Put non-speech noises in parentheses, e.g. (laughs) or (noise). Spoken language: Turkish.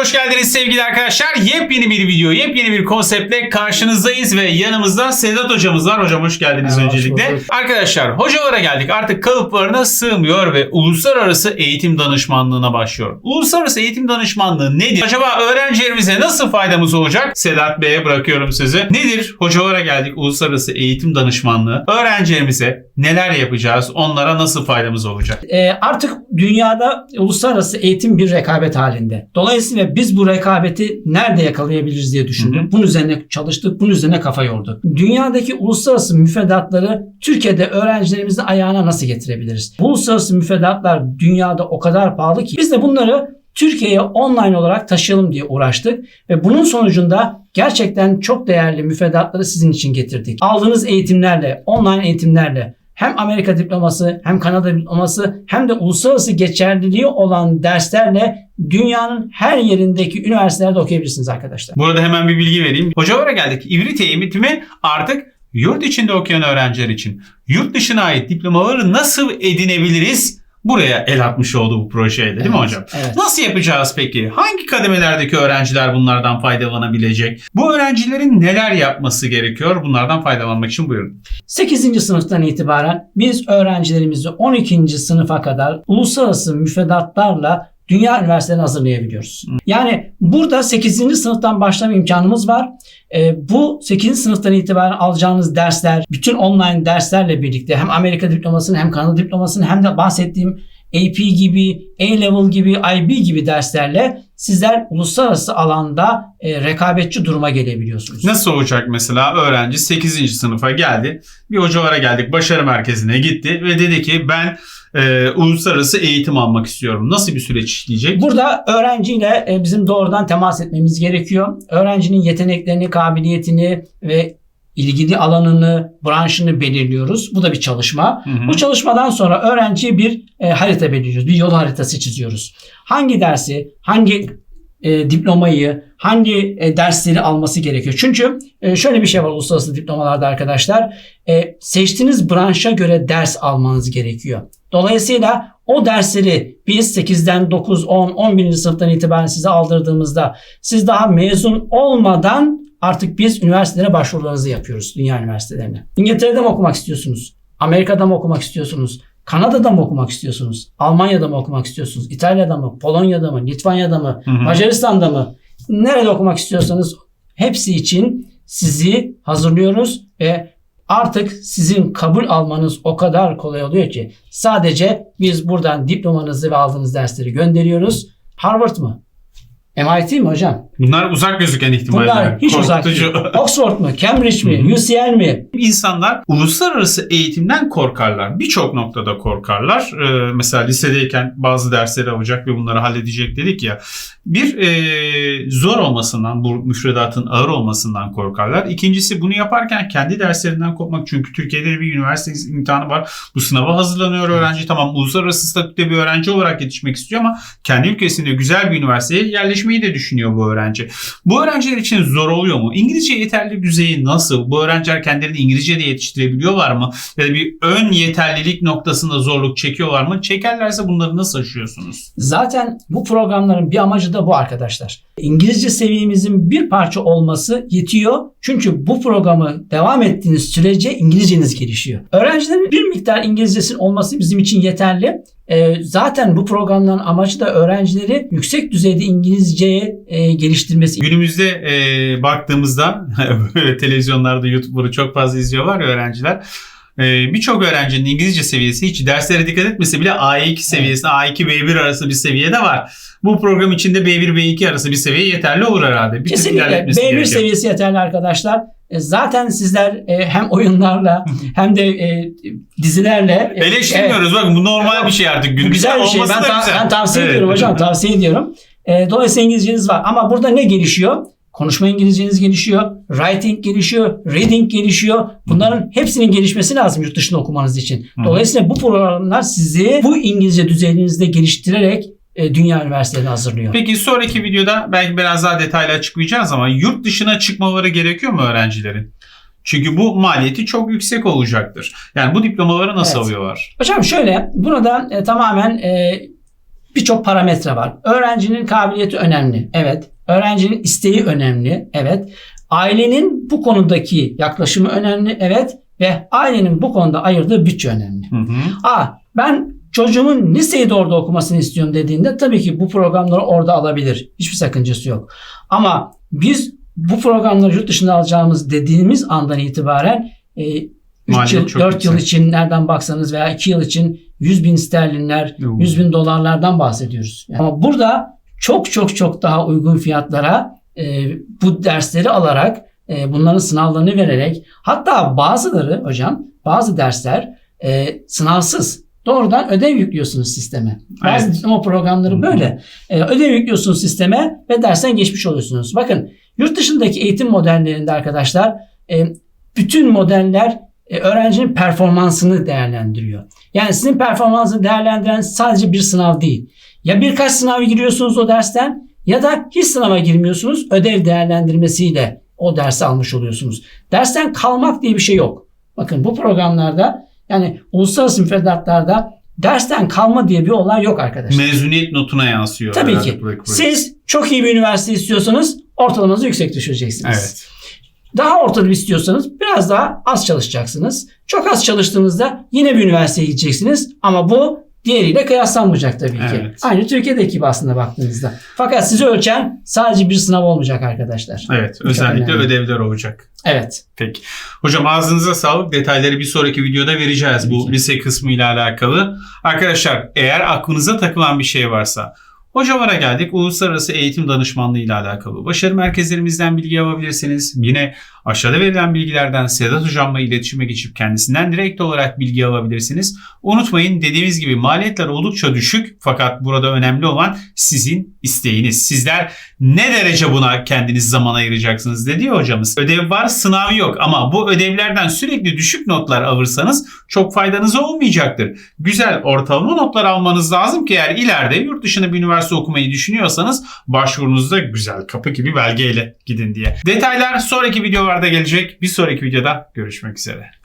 hoş geldiniz sevgili arkadaşlar. Yepyeni bir video, yepyeni bir konseptle karşınızdayız ve yanımızda Sedat hocamız var. Hocam hoş geldiniz Merhaba, hoş öncelikle. bulduk. Arkadaşlar hocalara geldik. Artık kalıplarına sığmıyor ve uluslararası eğitim danışmanlığına başlıyor. Uluslararası eğitim danışmanlığı nedir? Acaba öğrencilerimize nasıl faydamız olacak? Sedat Bey'e bırakıyorum sözü. Nedir? Hocalara geldik. Uluslararası eğitim danışmanlığı. Öğrencilerimize neler yapacağız? Onlara nasıl faydamız olacak? E, artık dünyada uluslararası eğitim bir rekabet halinde. Dolayısıyla biz bu rekabeti nerede yakalayabiliriz diye düşündük. Hı hı. Bunun üzerine çalıştık, bunun üzerine kafa yorduk. Dünyadaki uluslararası müfredatları Türkiye'de öğrencilerimizin ayağına nasıl getirebiliriz? Bu uluslararası müfredatlar dünyada o kadar pahalı ki biz de bunları Türkiye'ye online olarak taşıyalım diye uğraştık ve bunun sonucunda gerçekten çok değerli müfredatları sizin için getirdik. Aldığınız eğitimlerle, online eğitimlerle hem Amerika diploması hem Kanada diploması hem de uluslararası geçerliliği olan derslerle dünyanın her yerindeki üniversitelerde okuyabilirsiniz arkadaşlar. Burada hemen bir bilgi vereyim. Hocalara geldik. İvrit eğitimi artık yurt içinde okuyan öğrenciler için yurt dışına ait diplomaları nasıl edinebiliriz? Buraya el atmış oldu bu projeyle değil mi Evet, hocam? Evet. Nasıl yapacağız peki? Hangi kademelerdeki öğrenciler bunlardan faydalanabilecek? Bu öğrencilerin neler yapması gerekiyor? Bunlardan faydalanmak için buyurun. 8. sınıftan itibaren biz öğrencilerimizi 12. sınıfa kadar uluslararası müfredatlarla dünya üniversitelerine hazırlayabiliyoruz. Yani burada 8. sınıftan başlama imkanımız var. Ee, bu 8. sınıftan itibaren alacağınız dersler, bütün online derslerle birlikte hem Amerika diplomasını hem Kanada diplomasını hem de bahsettiğim AP gibi, A-Level gibi, IB gibi derslerle sizler uluslararası alanda e, rekabetçi duruma gelebiliyorsunuz. Nasıl olacak mesela öğrenci 8. sınıfa geldi. Bir hocalara geldik başarı merkezine gitti ve dedi ki ben e, uluslararası eğitim almak istiyorum. Nasıl bir süreç işleyecek? Burada öğrenciyle e, bizim doğrudan temas etmemiz gerekiyor. Öğrencinin yeteneklerini, kabiliyetini ve ilgili alanını, branşını belirliyoruz. Bu da bir çalışma. Hı hı. Bu çalışmadan sonra öğrenciye bir e, harita belirliyoruz. Bir yol haritası çiziyoruz. Hangi dersi, hangi e, diplomayı, hangi e, dersleri alması gerekiyor. Çünkü e, şöyle bir şey var uluslararası diplomalarda arkadaşlar. E, seçtiğiniz branşa göre ders almanız gerekiyor. Dolayısıyla o dersleri biz 8'den 9, 10, 11. sınıftan itibaren size aldırdığımızda siz daha mezun olmadan artık biz üniversitelere başvurularınızı yapıyoruz. Dünya üniversitelerine. İngiltere'de mi okumak istiyorsunuz? Amerika'da mı okumak istiyorsunuz? Kanada'da mı okumak istiyorsunuz? Almanya'da mı okumak istiyorsunuz? İtalya'da mı? Polonya'da mı? Litvanya'da mı? Hı hı. Macaristan'da mı? Nerede okumak istiyorsanız hepsi için sizi hazırlıyoruz ve artık sizin kabul almanız o kadar kolay oluyor ki sadece biz buradan diplomanızı ve aldığınız dersleri gönderiyoruz. Harvard mı? MIT mi hocam? Bunlar uzak gözüken ihtimaller. Bunlar hiç uzak değil. Korkutucu. Oxford mu? Cambridge mi? UCL mi? İnsanlar uluslararası eğitimden korkarlar. Birçok noktada korkarlar. Ee, mesela lisedeyken bazı dersleri alacak ve bunları halledecek dedik ya. Bir e, zor olmasından, bu müfredatın ağır olmasından korkarlar. İkincisi bunu yaparken kendi derslerinden kopmak. Çünkü Türkiye'de bir üniversite imtihanı var. Bu sınava hazırlanıyor öğrenci. Tamam uluslararası statüde bir öğrenci olarak yetişmek istiyor ama kendi ülkesinde güzel bir üniversiteye yerleşmeyi de düşünüyor bu öğrenci. Bu öğrenciler için zor oluyor mu? İngilizce yeterli düzeyi nasıl? Bu öğrenciler kendilerini İngilizce'de yetiştirebiliyorlar mı? Ya da bir ön yeterlilik noktasında zorluk çekiyorlar mı? Çekerlerse bunları nasıl aşıyorsunuz? Zaten bu programların bir amacı da bu arkadaşlar. İngilizce seviyemizin bir parça olması yetiyor. Çünkü bu programı devam ettiğiniz sürece İngilizceniz gelişiyor. Öğrencilerin bir miktar İngilizcesinin olması bizim için yeterli. Ee, zaten bu programların amacı da öğrencileri yüksek düzeyde İngilizceye e, geliştirmesi. Günümüzde e, baktığımızda (laughs) televizyonlarda YouTube'ları çok fazla izliyorlar ya öğrenciler. E, Birçok öğrencinin İngilizce seviyesi hiç derslere dikkat etmese bile A2 seviyesinde A2 B1 arası bir seviyede var. Bu program içinde B1 B2 arası bir seviye yeterli olur herhalde. Bir Kesinlikle ilerletmesi B1 gerekiyor. seviyesi yeterli arkadaşlar. E, Zaten sizler e, hem oyunlarla (laughs) hem de e, dizilerle Eleştirmiyoruz bakın bu normal bir şey artık. Günümüzde güzel bir şey. Ben, ta- güzel. ben tavsiye Evet. ediyorum hocam. Tavsiye ediyorum. Dolayısıyla İngilizceniz var. Ama burada ne gelişiyor? Konuşma İngilizceniz gelişiyor. Writing gelişiyor. Reading gelişiyor. Bunların hepsinin gelişmesi lazım yurt dışında okumanız için. Dolayısıyla bu programlar sizi bu İngilizce düzeyinizde geliştirerek e, dünya üniversitelerine hazırlıyor. Peki sonraki videoda belki biraz daha detaylı açıklayacağız ama yurt dışına çıkmaları gerekiyor mu öğrencilerin? Çünkü bu maliyeti çok yüksek olacaktır. Yani bu diplomaları nasıl Evet. alıyorlar? Hocam şöyle burada e, tamamen e, birçok parametre var. Öğrencinin kabiliyeti önemli. Evet. Öğrencinin isteği önemli. Evet. Ailenin bu konudaki yaklaşımı önemli. Evet. Ve ailenin bu konuda ayırdığı bütçe önemli. Hı hı. Aa ben çocuğumun liseyi de orada okumasını istiyorum dediğinde tabii ki bu programları orada alabilir. Hiçbir sakıncası yok. Ama biz bu programları yurt dışında alacağımız dediğimiz andan itibaren e, 3 Maliyet yıl, çok 4 yıl için nereden baksanız veya 2 yıl için 100 bin sterlinler, Oo. 100 bin dolarlardan bahsediyoruz. Yani Ama burada çok çok çok daha uygun fiyatlara e, bu dersleri alarak e, bunların sınavlarını vererek hatta bazıları hocam bazı dersler e, sınavsız doğrudan ödev yüklüyorsunuz sisteme. Bazı Evet. diploma programları böyle. E, ödev yüklüyorsunuz sisteme ve dersten geçmiş oluyorsunuz. Bakın yurt dışındaki eğitim modellerinde arkadaşlar e, bütün modeller öğrencinin performansını değerlendiriyor. Yani sizin performansını değerlendiren sadece bir sınav değil. Ya birkaç sınava giriyorsunuz o dersten ya da hiç sınava girmiyorsunuz. Ödev değerlendirmesiyle o dersi almış oluyorsunuz. Dersten kalmak diye bir şey yok. Bakın bu programlarda yani uluslararası müfredatlarda dersten kalma diye bir olay yok arkadaşlar. Mezuniyet notuna yansıyor. Tabii ki. Siz çok iyi bir üniversite istiyorsanız ortalamanızı yüksek düşüreceksiniz. Evet. Daha ortalama istiyorsanız biraz daha az çalışacaksınız. Çok az çalıştığınızda yine bir üniversiteye gideceksiniz ama bu diğeriyle kıyaslanmayacak tabii ki. Evet. Aynı Türkiye'deki gibi aslında baktığınızda. Fakat sizi ölçen sadece bir sınav olmayacak arkadaşlar. Evet. Çok Özellikle önemli. ödevler olacak. Evet. Peki. Hocam ağzınıza sağlık. Detayları bir sonraki videoda vereceğiz Tabii bu ki. lise kısmı ile alakalı. Arkadaşlar eğer aklınıza takılan bir şey varsa Hocamara geldik. Uluslararası Eğitim Danışmanlığı ile alakalı. Başarı merkezlerimizden bilgi alabilirsiniz. Yine aşağıda verilen bilgilerden Sedat Hocam'la iletişime geçip kendisinden direkt olarak bilgi alabilirsiniz. Unutmayın dediğimiz gibi maliyetler oldukça düşük fakat burada önemli olan sizin isteğiniz. Sizler ne derece buna kendiniz zaman ayıracaksınız dedi ya hocamız. Ödev var sınav yok ama bu ödevlerden sürekli düşük notlar alırsanız çok faydanız olmayacaktır. Güzel ortalama notlar almanız lazım ki eğer ileride yurt dışında bir üniversite okumayı düşünüyorsanız başvurunuzda güzel kapı gibi belgeyle gidin diye. Detaylar sonraki videolarda gelecek. Bir sonraki videoda görüşmek üzere.